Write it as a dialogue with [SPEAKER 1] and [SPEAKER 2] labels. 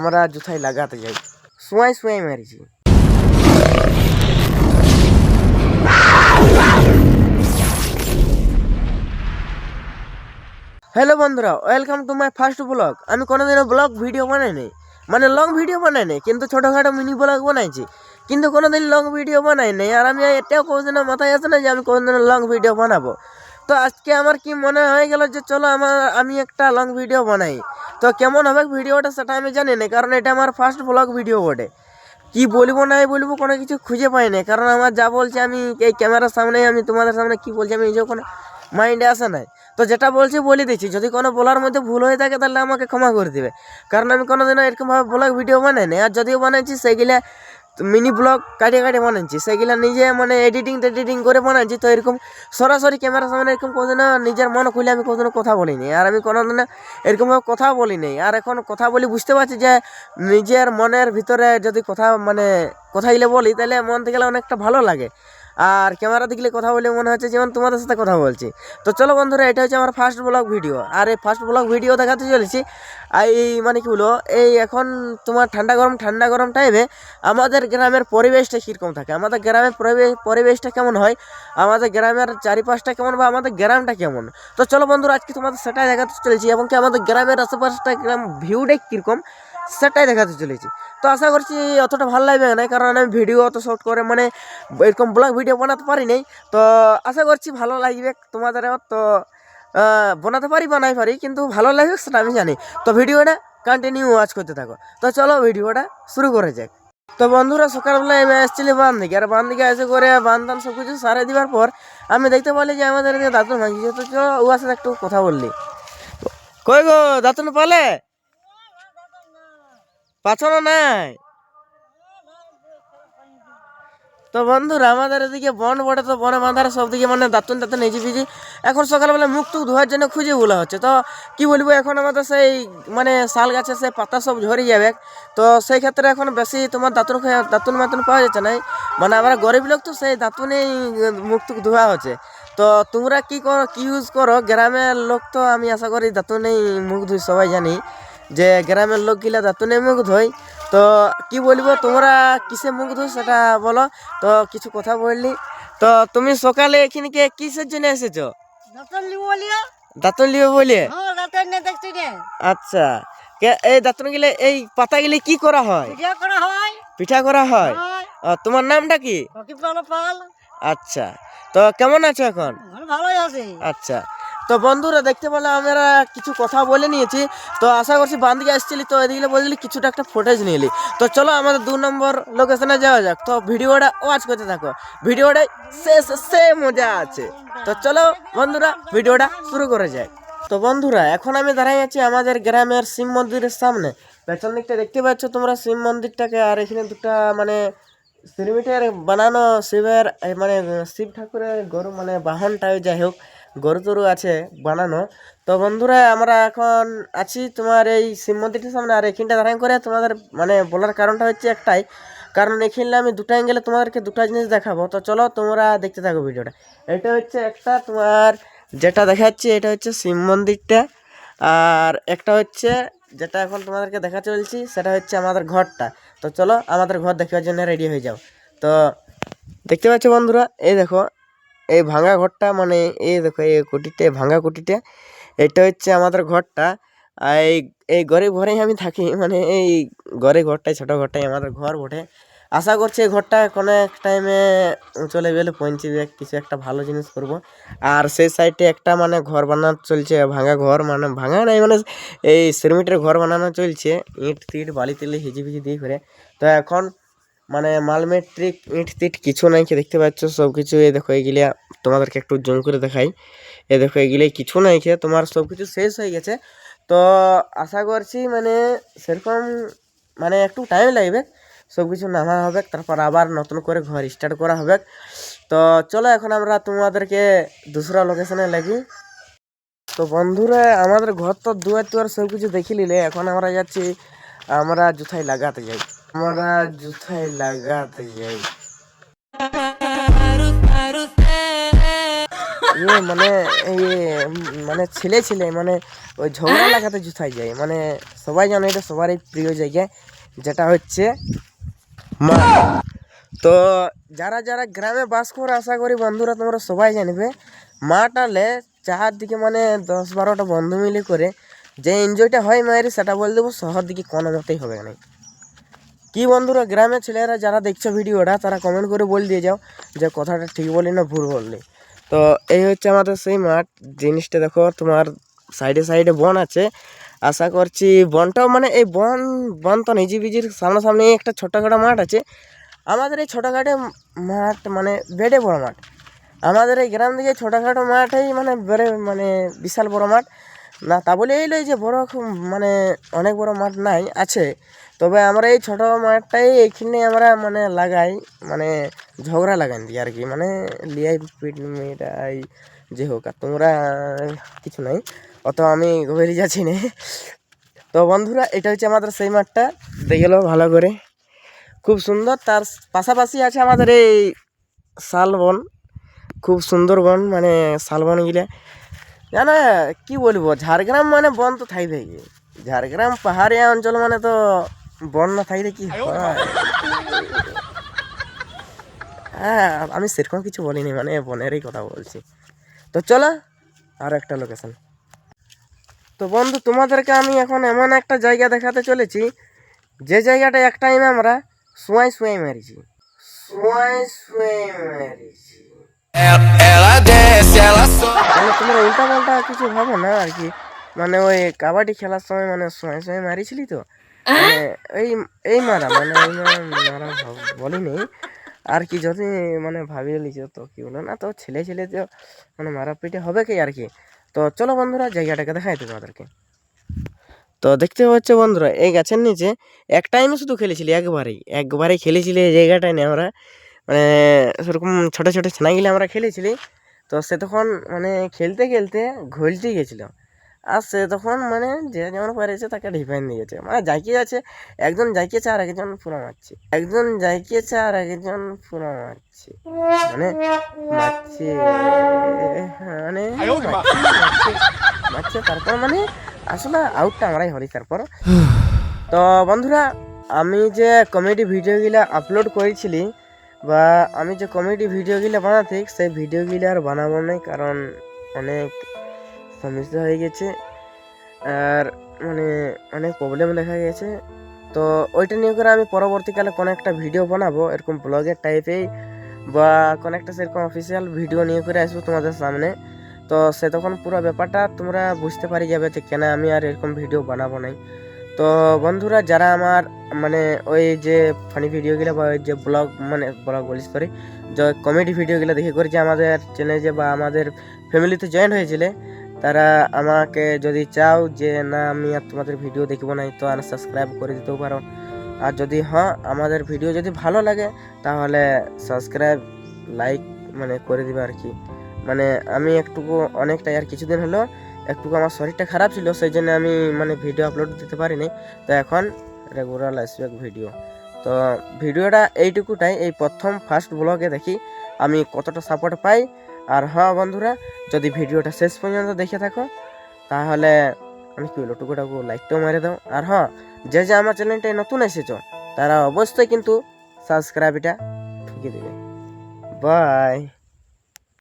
[SPEAKER 1] আমরা জুথাই লাগাতে যাই সোয়াই সোয়াই মেরেছি হ্যালো বন্ধুরা welcome to my first blog আমি কোনোদিনও ব্লগ ভিডিও বানাই নাই। মানে লং ভিডিও বানাই নাই, কিন্তু ছোটোখাটো মিনি ব্লগ বানাইছি কিন্তু কোনোদিন লং ভিডিও বানাই নাই, আর আমি এটাও কোনোদিনও মাথায় আসে না যে আমি কোনোদিনও লং ভিডিও বানাবো। তো আজকে আমার কি মনে হয়ে গেল যে চলো আমার, আমি একটা লং ভিডিও বানাই। তো কেমন হবে ভিডিওটা সেটা আমি জানি না, কারণ এটা আমার ফার্স্ট ব্লগ ভিডিও বটে। কি বলব নাই বলব কোনো কিছু খুঁজে পাই না, কারণ আমার যা বলছে আমি এই ক্যামেরার সামনে, আমি তোমাদের সামনে কি বলছি আমি নিজেও কোনো মাইন্ডে আসে নাই। তো যেটা বলছি বলে দিচ্ছি, যদি কোনো বলার মধ্যে ভুল হয়ে থাকে তাহলে আমাকে ক্ষমা করে দেবে। কারণ আমি কোনোদিনও এরকমভাবে ব্লগ ভিডিও বানাই নাই, আর যদিও বানাইছি সেগুলা মিনি ব্লগ কাটিয়ে কাটিয়ে বানাচ্ছি সেগুলা নিজে মানে এডিটিং টেডিটিং করে বানাচ্ছি তো এরকম সরাসরি ক্যামেরার সামনে এরকম কোনোদিনও নিজের মন খুলে আমি কোনোদিনও কথা বলিনি। আর আমি কোনোদিনও এরকমভাবে কথা বলি নাই আর এখন কথা বলি বুঝতে পারছি যে নিজের মনের ভিতরে যদি কথা মানে কথাগুলো বলি, তাহলে মন থেকে অনেকটা ভালো লাগে। আর ক্যামেরা দেখলে কথা বলে মনে হচ্ছে যেমন তোমাদের সাথে কথা বলছি। তো চলো বন্ধুরা, এটা হচ্ছে আমার ফার্স্ট ব্লগ ভিডিও আর এই ফার্স্ট ব্লগ ভিডিও দেখাতে চলেছি। এই মানে কি বলো এই এখন তোমার ঠান্ডা গরম ঠান্ডা গরম টাইমে আমাদের গ্রামের পরিবেশটা কীরকম থাকে? আমাদের গ্রামের পরিবেশ পরিবেশটা কেমন হয়? আমাদের গ্রামের চারিপাশটা কেমন বা আমাদের গ্রামটা কেমন? তো চলো বন্ধুরা, আজকে তোমাদের সেটাই দেখাতে চলেছি। এবং কি আমাদের গ্রামের আশেপাশটা, গ্রাম ভিউটা কীরকম? সেটাই দেখাতে চলেছি। তো আশা করছি অতটা ভালো লাগবে না, কারণ আমি ভিডিও অত শর্ট করে মানে এরকম ব্লগ ভিডিও বানাতে পারি নাই। তো আশা করছি ভালো লাগবে তোমাদেরও তো বানাতে পারি বা নাই পারি, কিন্তু ভালো লাগবে সেটা আমি জানি। তো ভিডিওটা কন্টিনিউ ওয়াচ করতে থাকো। তো চলো ভিডিওটা শুরু করে যাক। তো বন্ধুরা সকালবেলা আমি এসেছিলি বান দিকে আর বান দিকে এসে করে বান টান সব কিছু সারে দেওয়ার পর আমি দেখতে পারলি যে আমাদের দাঁতন ভাঙিয়েছে তো চলো ওর সাথে একটু কথা বললি। কই গো, দাঁতন পালে? পাছানো নাই। তো বন্ধুরা, আমাদের এদিকে বন বটে, তো বনে বাঁধার সব দিকে মানে দাঁতন দাঁতন নেচি ফিজি এখন সকালবেলা মুখ টুক ধোয়ার জন্য খুঁজে বলা হচ্ছে। তো কি বলব, এখন আমাদের সেই মানে শাল গাছে সেই পাতা সব ঝরে যাবে। তো সেই ক্ষেত্রে এখন বেশি তোমার দাঁতুন দাঁতুন মাতুন পাওয়া যাচ্ছে না। মানে আমরা গরিব লোক তো সেই দাঁতুনেই মুখ টুক ধোয়া হচ্ছে। তো তোমরা কি করো, কি ইউজ করো? গ্রামের লোক তো আমি আশা করি দাঁতুনেই মুখ ধুই সবাই জানি। যে গ্রামের লোকগুলা দাঁতুনে মুখ ধোয়। তো কি বলব তোমরা কিসে মুখ ধো সেটা বলো। তো কিছু কথা বললি। তো তুমি সকালে এখানে কিসের জন্য এসেছ?
[SPEAKER 2] দাঁতন লিবো
[SPEAKER 1] বলে?
[SPEAKER 2] হ্যাঁ
[SPEAKER 1] আচ্ছা। কে এই দাঁতন গেলে এই পাতা গেলে কি করা হয়?
[SPEAKER 2] হয়।
[SPEAKER 1] পিঠা করা হয়?
[SPEAKER 2] হয়।
[SPEAKER 1] তোমার নামটা কি? আচ্ছা। তো কেমন আছো এখন?
[SPEAKER 2] এখন ভালোই আছে।
[SPEAKER 1] আচ্ছা। তো বন্ধুরা দেখতে পেলে আমরা কিছু কথা বলে নিয়েছি। তো আশা করছি বান্দিকে আসছিলি, তো এদিকে বলছিলি কিছুটা একটা ফুটেজ নিলি তো চলো আমাদের দু নম্বর লোকেশনে যাওয়া যাক। তো ভিডিওটা ওয়াচ করতে থাকো। ভিডিওটা শেষ সে মজা আছে। তো চলো বন্ধুরা, ভিডিওটা শুরু করে যায় তো বন্ধুরা, এখন আমি দাঁড়াই আছি আমাদের গ্রামের শিব মন্দিরের সামনে। পেছন দিকটা দেখতে পাচ্ছ তোমরা, শিব মন্দিরটাকে আর এখানে দুটা মানে সিমেন্টের বানানো শিবের মানে শিব ঠাকুরের গরু মানে বাহনটাই যাই হোক। গরু তরু আছে বানানো। তো বন্ধুরা, আমরা এখন আছি তোমার এই শিব মন্দিরটার সামনে। আর এখানটা দাঁড়াই করে তোমাদের মানে বলার কারণটা হচ্ছে একটাই। কারণ এখানে আমি দুটো অ্যাঙ্গেলে তোমাদেরকে দুটো জিনিস দেখাবো। তো চলো তোমরা দেখতে থাকো ভিডিওটা। এটা হচ্ছে একটা তোমার যেটা দেখাচ্ছে, এটা হচ্ছে শিব মন্দিরটা। আর একটা হচ্ছে যেটা এখন তোমাদেরকে দেখা চলছি সেটা হচ্ছে আমাদের ঘরটা। তো চলো আমাদের ঘর দেখার জন্য রেডি হয়ে যাও। তো দেখতে পাচ্ছ বন্ধুরা, এই দেখো এই ভাঙা ঘরটা মানে এই দেখো, এই এই ভাঙা কুটিটা এটা হচ্ছে আমাদের ঘরটা। আর এই এই ঘরে ঘরেই আমি থাকি মানে এই ঘরে ঘরটাই, ছোটো ঘরটাই আমাদের ঘর বটে। আশা করছি এই ঘরটা কোনো এক টাইমে চলে গেলে পৌঁছবে কিছু একটা ভালো জিনিস করব। আর সেই সাইডে একটা মানে ঘর বানানো চলছে, ভাঙা ঘর মানে ভাঙা নাই মানে এই সিমেন্টের ঘর বানানো চলছে, ইট টিট বালি তিলি হিজি ফিজি দিয়ে করে। তো এখন মানে মালমেট্রিক ইট টিট কিছু নাই, কি দেখতে পাচ্ছ? সব কিছু এ দেখো এগুলা তোমাদেরকে একটু জুম করে দেখাই। এ দেখো এগুলো কিছু নাই খেয়ে তোমার সব কিছু শেষ হয়ে গেছে। তো আশা করছি মানে সেরকম মানে একটু টাইম লাগবে সব কিছু নামা হবে, তারপর আবার নতুন করে ঘর স্টার্ট করা হবে। তো চলো, এখন আমরা তোমাদেরকে দুসরা লোকেশনে লাগি। তো বন্ধুরা, আমাদের ঘর তো দুয়ার টুয়ার সব কিছু দেখে নিলে, এখন আমরা যাচ্ছি, আমরা জুথাই লাগাতে যাই। আমরা জুথাই লাগাতে যাই। ইয়ে মানে এই মানে ছেলে ছেলে মানে ওই ঝগড়া লাগাতে জুথাই যায় মানে সবাই জানে এটা সবারই প্রিয় জায়গা, যেটা হচ্ছে মা। তো যারা যারা গ্রামে বাস করে, আশা করি বন্ধুরা তোমরা সবাই জানবে মাটালে চারদিকে মানে দশ বারোটা বন্ধু মিলে করে যে এনজয়টা হয় মায়ের, সেটা বলে দেবো, শহর দিকে কোনো মতেই হবে না। কি বন্ধুরা, গ্রামের ছেলেরা যারা দেখছ ভিডিওটা, তারা কমেন্ট করে বল দিয়ে যাও যে কথাটা ঠিক বলি না ভুল বললি। তো এই হচ্ছে আমাদের সেই মাঠ। জিনিসটা দেখো, তোমার সাইডে সাইডে বন আছে। আশা করছি বনটাও মানে এই বন বন তো নিজি বিজির সামনাসামনি একটা ছোটোখাটো মাঠ আছে। আমাদের এই ছোটোখাটো মাঠ মানে বেডে বড় মাঠ। আমাদের এই গ্রাম দিকে ছোটোখাটো মাঠেই মানে বেড়ে মানে বিশাল বড় মাঠ। না, তা বলে এই যে বড় মানে অনেক বড় মাঠ নাই, আছে। তবে আমরা এই ছোটো মাঠটাই এইখানে আমরা মানে লাগাই মানে ঝগড়া লাগান দিই আর কি মানে লিয়াই পিট মেয়েটাই যে হোক, আর তোমরা কিছু নাই, অত আমি গভীরে যাচ্ছি না। তো বন্ধুরা, এটা হচ্ছে আমাদের সেই মাঠটা, দেখে ভালো করে। খুব সুন্দর, তার পাশাপাশি আছে আমাদের এই শালবন, খুব সুন্দর বন মানে শালবন গিলে। জানো কি বলব, ঝাড়গ্রাম মানে বন তো থাকবেই ঝাড়গ্রাম পাহাড়িয়া অঞ্চল মানে তো বন না থাকলে কি হয়? হ্যাঁ আমি সেরকম কিছু বলিনি মানে বনেরই কথা বলছি। তো চলো আর একটা লোকেশন তো বন্ধু তোমাদেরকে আমি এখন এমন একটা জায়গা দেখাতে চলেছি যে জায়গাটা এক টাইমে আমরা সোয়াই সোয়াই মারিছি। সোয়াই সোয়াই. মানে তোমরা উল্টা পাল্টা কিছু ভাবো না আর কি? মানে ওই কাবাডি খেলার সময় মানে সোয়াই সোয়াই মারিছিলি তো? এই এই মারা মানে এই মারা বলিনি। আর কি যদি মানে ভাবিয়ে লিছো তো কি বলো না তো ছেলে ছেলে তো মানে মারা পিটে হবে কি আর কি? তো চলো বন্ধুরা জায়গাটাকে দেখাই তোমাদেরকে তো দেখতে পাচ্ছ বন্ধুরা এই গাছের নিচে এক টাইমে শুধু খেলেছিলি একবারেই। একবারেই খেলেছিলি এই জায়গাটায় নিয়ে আমরা। মানে সেরকম ছোটো ছোটো ছেনাগুলি আমরা খেলেছিলি। তো সে তখন মানে খেলতে খেলতে ঘুলতে গেছিল। আর সে তখন মানে যে যেমন পেরেছে তাকে ডিফাইন দিয়েছে মানে জাইকিয়েছে একজন জাইকিয়েছে আর একজন পুরো মারছে। একজন জাইকিয়েছে আর একজন পুরো মারছে। মানে মারছে মানে মারছে তারপর মানে আসলে আউটটা আমরাই হলি তারপর। তো বন্ধুরা আমি যে কমেডি ভিডিওগুলো আপলোড করেছিলি বা আমি যে কমেডি ভিডিওগুলো বানাতে সেই ভিডিওগুলো আর বানাবো না কারণ অনেক সমস্যা হয়ে গেছে। আর মানে অনেক প্রবলেম দেখা গেছে। তো ওইটা নিয়ে করে আমি পরবর্তীকালে কোনো একটা ভিডিও বানাবো, এরকম ব্লগের টাইপেই বা কোনো একটা সেরকম অফিসিয়াল ভিডিও নিয়ে করে আসব তোমাদের সামনে। তো সে তখন পুরো ব্যাপারটা তোমরা বুঝতে পারি যাবে যে কেন আমি আর এরকম ভিডিও বানাবো নাই। তো বন্ধুরা, যারা আমার মানে ওই যে ফানি ভিডিওগুলো বা ওই যে ব্লগ মানে ব্লগ বলিস সরি যে কমেডি ভিডিওগুলো দেখে করে যে আমাদের চ্যানেলে বা আমাদের ফ্যামিলিতে জয়েন হয়েছিলে তারা আমাকে যদি চাও যে, না, আমি আর তোমাদের ভিডিও দেখব না তো আর সাবস্ক্রাইব করে দিতেও পারো। আর যদি হ্যাঁ আমাদের ভিডিও যদি ভালো লাগে, তাহলে সাবস্ক্রাইব লাইক মানে করে দিবে আর কি। মানে আমি একটুকু, অনেকটাই আর কিছুদিন হলো একটুকু আমার শরীরটা খারাপ ছিল সেই জন্য আমি মানে ভিডিও আপলোড দিতে পারিনি। তো এখন রেগুলার আসবে ভিডিও তো ভিডিওটা এইটুকুটাই, এই প্রথম ফার্স্ট ব্লগে দেখি আমি কতটা সাপোর্ট পাই। আর হ্যাঁ বন্ধুরা, যদি ভিডিওটা শেষ পর্যন্ত দেখে থাকো, তাহলে আমি কি বলব, টুকুটাকু লাইকটাও মেরে দাও। আর হ্যাঁ যে যে আমার চ্যানেলটায় নতুন এসেছ, তারা অবশ্যই কিন্তু সাবস্ক্রাইবটা ঠুকে দেবে। বাই